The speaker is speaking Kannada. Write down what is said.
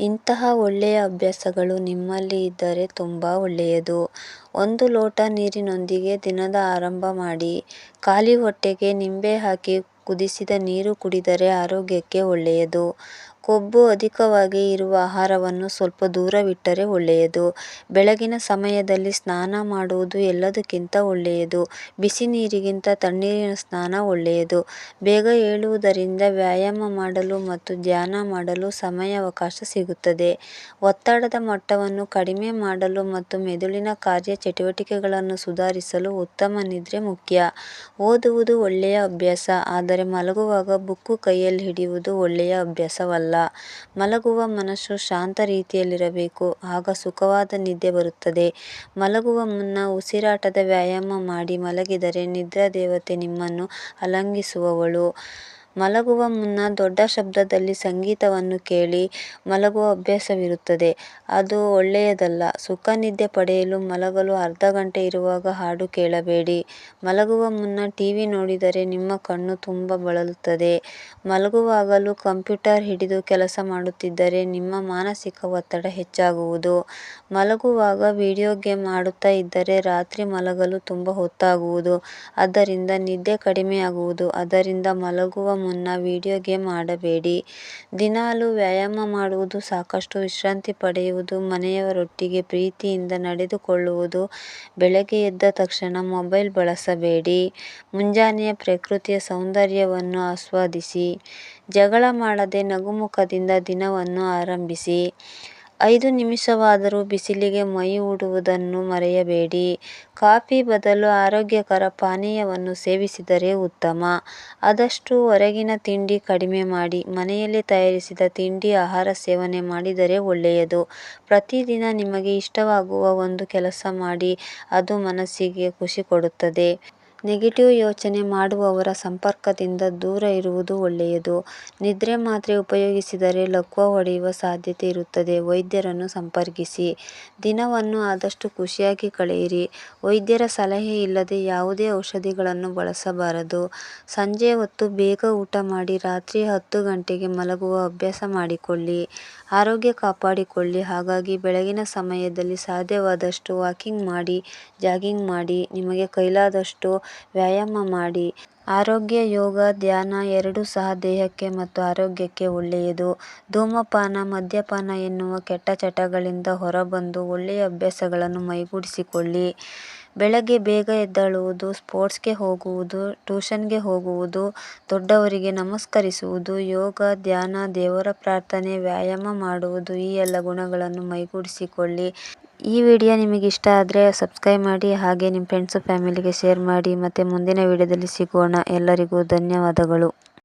ಇಂತಹ ಒಳ್ಳೆಯ ಅಭ್ಯಾಸಗಳು ನಿಮ್ಮಲ್ಲಿ ಇದ್ದರೆ ತುಂಬ ಒಳ್ಳೆಯದು. ಒಂದು ಲೋಟ ನೀರಿನೊಂದಿಗೆ ದಿನದ ಆರಂಭ ಮಾಡಿ. ಖಾಲಿ ಹೊಟ್ಟೆಗೆ ನಿಂಬೆ ಹಾಕಿ ಕುದಿಸಿದ ನೀರು ಕುಡಿದರೆ ಆರೋಗ್ಯಕ್ಕೆ ಒಳ್ಳೆಯದು. ಕೊಬ್ಬು ಅಧಿಕವಾಗಿ ಇರುವ ಆಹಾರವನ್ನು ಸ್ವಲ್ಪ ದೂರವಿಟ್ಟರೆ ಒಳ್ಳೆಯದು. ಬೆಳಗಿನ ಸಮಯದಲ್ಲಿ ಸ್ನಾನ ಮಾಡುವುದು ಎಲ್ಲದಕ್ಕಿಂತ ಒಳ್ಳೆಯದು. ಬಿಸಿ ನೀರಿಗಿಂತ ತಣ್ಣೀರಿನ ಸ್ನಾನ ಒಳ್ಳೆಯದು. ಬೇಗ ಏಳುವುದರಿಂದ ವ್ಯಾಯಾಮ ಮಾಡಲು ಮತ್ತು ಧ್ಯಾನ ಮಾಡಲು ಸಮಯಾವಕಾಶ ಸಿಗುತ್ತದೆ. ಒತ್ತಡದ ಮಟ್ಟವನ್ನು ಕಡಿಮೆ ಮಾಡಲು ಮತ್ತು ಮೆದುಳಿನ ಕಾರ್ಯ ಚಟುವಟಿಕೆಗಳನ್ನು ಸುಧಾರಿಸಲು ಉತ್ತಮ ನಿದ್ರೆ ಮುಖ್ಯ. ಓದುವುದು ಒಳ್ಳೆಯ ಅಭ್ಯಾಸ, ಆದರೆ ಮಲಗುವಾಗ ಬುಕ್ಕು ಕೈಯಲ್ಲಿ ಹಿಡಿಯುವುದು ಒಳ್ಳೆಯ ಅಭ್ಯಾಸವಲ್ಲ. ಮಲಗುವ ಮನಸ್ಸು ಶಾಂತ ರೀತಿಯಲ್ಲಿರಬೇಕು ಆಗ ಸುಖವಾದ ನಿದ್ದೆ ಬರುತ್ತದೆ. ಮಲಗುವ ಮುನ್ನ ಉಸಿರಾಟದ ವ್ಯಾಯಾಮ ಮಾಡಿ ಮಲಗಿದರೆ ನಿದ್ರಾದೇವತೆ ನಿಮ್ಮನ್ನು ಆಲಿಂಗಿಸುವಳು. ಮಲಗುವ ಮುನ್ನ ದೊಡ್ಡ ಶಬ್ದದಲ್ಲಿ ಸಂಗೀತವನ್ನು ಕೇಳಿ ಮಲಗುವ ಅಭ್ಯಾಸವಿರುತ್ತದೆ, ಅದು ಒಳ್ಳೆಯದಲ್ಲ. ಸುಖ ನಿದ್ದೆ ಪಡೆಯಲು ಮಲಗಲು ಅರ್ಧ ಗಂಟೆ ಇರುವಾಗ ಹಾಡು ಕೇಳಬೇಡಿ. ಮಲಗುವ ಮುನ್ನ ಟಿವಿ ನೋಡಿದರೆ ನಿಮ್ಮ ಕಣ್ಣು ತುಂಬ ಬಳಲುತ್ತದೆ. ಮಲಗುವಾಗಲೂ ಕಂಪ್ಯೂಟರ್ ಹಿಡಿದು ಕೆಲಸ ಮಾಡುತ್ತಿದ್ದರೆ ನಿಮ್ಮ ಮಾನಸಿಕ ಒತ್ತಡ ಹೆಚ್ಚಾಗುವುದು. ಮಲಗುವಾಗ ವಿಡಿಯೋ ಗೇಮ್ ಆಡುತ್ತಾ ಇದ್ದರೆ ರಾತ್ರಿ ಮಲಗಲು ತುಂಬ ಹೊತ್ತಾಗುವುದು ಅದರಿಂದ ನಿದ್ದೆ ಕಡಿಮೆಯಾಗುವುದು ಅದರಿಂದ ಮಲಗುವ ಮುನ್ನ ವಿಡಿಯೋ ಗೇಮ್ ಆಡಬೇಡಿ. ದಿನಾಲೂ ವ್ಯಾಯಾಮ ಮಾಡುವುದು ಸಾಕಷ್ಟು ವಿಶ್ರಾಂತಿ ಪಡೆಯುವುದು, ಮನೆಯವರೊಟ್ಟಿಗೆ ಪ್ರೀತಿಯಿಂದ ನಡೆದುಕೊಳ್ಳುವುದು, ಬೆಳಗ್ಗೆ ಎದ್ದ ತಕ್ಷಣ ಮೊಬೈಲ್ ಬಳಸಬೇಡಿ. ಮುಂಜಾನೆಯ ಪ್ರಕೃತಿಯ ಸೌಂದರ್ಯವನ್ನು ಆಸ್ವಾದಿಸಿ. ಜಗಳ ಮಾಡದೆ ನಗುಮುಖದಿಂದ ದಿನವನ್ನು ಆರಂಭಿಸಿ. ಐದು ನಿಮಿಷವಾದರೂ ಬಿಸಿಲಿಗೆ ಮೈ ಮೈಯೂಡುವುದನ್ನು ಮರೆಯಬೇಡಿ. ಕಾಫಿ ಬದಲು ಆರೋಗ್ಯಕರ ಪಾನೀಯವನ್ನು ಸೇವಿಸಿದರೆ ಉತ್ತಮ. ಆದಷ್ಟು ಹೊರಗಿನ ತಿಂಡಿ ಕಡಿಮೆ ಮಾಡಿ. ಮನೆಯಲ್ಲೇ ತಯಾರಿಸಿದ ತಿಂಡಿ ಆಹಾರ ಸೇವನೆ ಮಾಡಿದರೆ ಒಳ್ಳೆಯದು. ಪ್ರತಿದಿನ ನಿಮಗೆ ಇಷ್ಟವಾಗುವ ಒಂದು ಕೆಲಸ ಮಾಡಿ, ಅದು ಮನಸ್ಸಿಗೆ ಖುಷಿ ಕೊಡುತ್ತದೆ. ನೆಗೆಟಿವ್ ಯೋಚನೆ ಮಾಡುವವರ ಸಂಪರ್ಕದಿಂದ ದೂರ ಇರುವುದು ಒಳ್ಳೆಯದು. ನಿದ್ರೆ ಮಾತ್ರೆ ಉಪಯೋಗಿಸಿದರೆ ಲಕ್ವ ಹೊಡೆಯುವ ಸಾಧ್ಯತೆ ಇರುತ್ತದೆ ವೈದ್ಯರನ್ನು ಸಂಪರ್ಕಿಸಿ. ದಿನವನ್ನು ಆದಷ್ಟು ಖುಷಿಯಾಗಿ ಕಳೆಯಿರಿ. ವೈದ್ಯರ ಸಲಹೆ ಇಲ್ಲದೆ ಯಾವುದೇ ಔಷಧಿಗಳನ್ನು ಬಳಸಬಾರದು. ಸಂಜೆ ಹೊತ್ತು ಬೇಗ ಊಟ ಮಾಡಿ ರಾತ್ರಿ ಹತ್ತು ಗಂಟೆಗೆ ಮಲಗುವ ಅಭ್ಯಾಸ ಮಾಡಿಕೊಳ್ಳಿ. ಆರೋಗ್ಯ ಕಾಪಾಡಿಕೊಳ್ಳಿ ಹಾಗಾಗಿ ಬೆಳಗಿನ ಸಮಯದಲ್ಲಿ ಸಾಧ್ಯವಾದಷ್ಟು ವಾಕಿಂಗ್ ಮಾಡಿ, ಜಾಗಿಂಗ್ ಮಾಡಿ. ನಿಮಗೆ ಕೈಲಾದಷ್ಟು ವ್ಯಾಯಾಮ ಮಾಡಿ. ಆರೋಗ್ಯ, ಯೋಗ, ಧ್ಯಾನ ಎರಡೂ ಸಹ ದೇಹಕ್ಕೆ ಮತ್ತು ಆರೋಗ್ಯಕ್ಕೆ ಒಳ್ಳೆಯದು. ಧೂಮಪಾನ, ಮದ್ಯಪಾನ ಎನ್ನುವ ಕೆಟ್ಟ ಚಟಗಳಿಂದ ಹೊರಬಂದು ಒಳ್ಳೆಯ ಅಭ್ಯಾಸಗಳನ್ನು ಮೈಗೂಡಿಸಿಕೊಳ್ಳಿ. ಬೆಳಗ್ಗೆ ಬೇಗ ಎದ್ದೇಳುವುದು, ಸ್ಪೋರ್ಟ್ಸ್ಗೆ ಹೋಗುವುದು, ಟ್ಯೂಷನ್ಗೆ ಹೋಗುವುದು, ದೊಡ್ಡವರಿಗೆ ನಮಸ್ಕರಿಸುವುದು, ಯೋಗ, ಧ್ಯಾನ, ದೇವರ ಪ್ರಾರ್ಥನೆ, ವ್ಯಾಯಾಮ ಮಾಡುವುದು ಈ ಎಲ್ಲ ಗುಣಗಳನ್ನು ಮೈಗೂಡಿಸಿಕೊಳ್ಳಿ. ಈ ವಿಡಿಯೋ ನಿಮಗೆ ಇಷ್ಟ ಆದರೆ ಸಬ್ಸ್ಕ್ರೈಬ್ ಮಾಡಿ ಹಾಗೆ ನಿಮ್ಮ ಫ್ರೆಂಡ್ಸ್ ಫ್ಯಾಮಿಲಿಗೆ ಶೇರ್ ಮಾಡಿ ಮತ್ತೆ ಮುಂದಿನ ವಿಡಿಯೋದಲ್ಲಿ ಸಿಗೋಣ ಎಲ್ಲರಿಗೂ ಧನ್ಯವಾದಗಳು.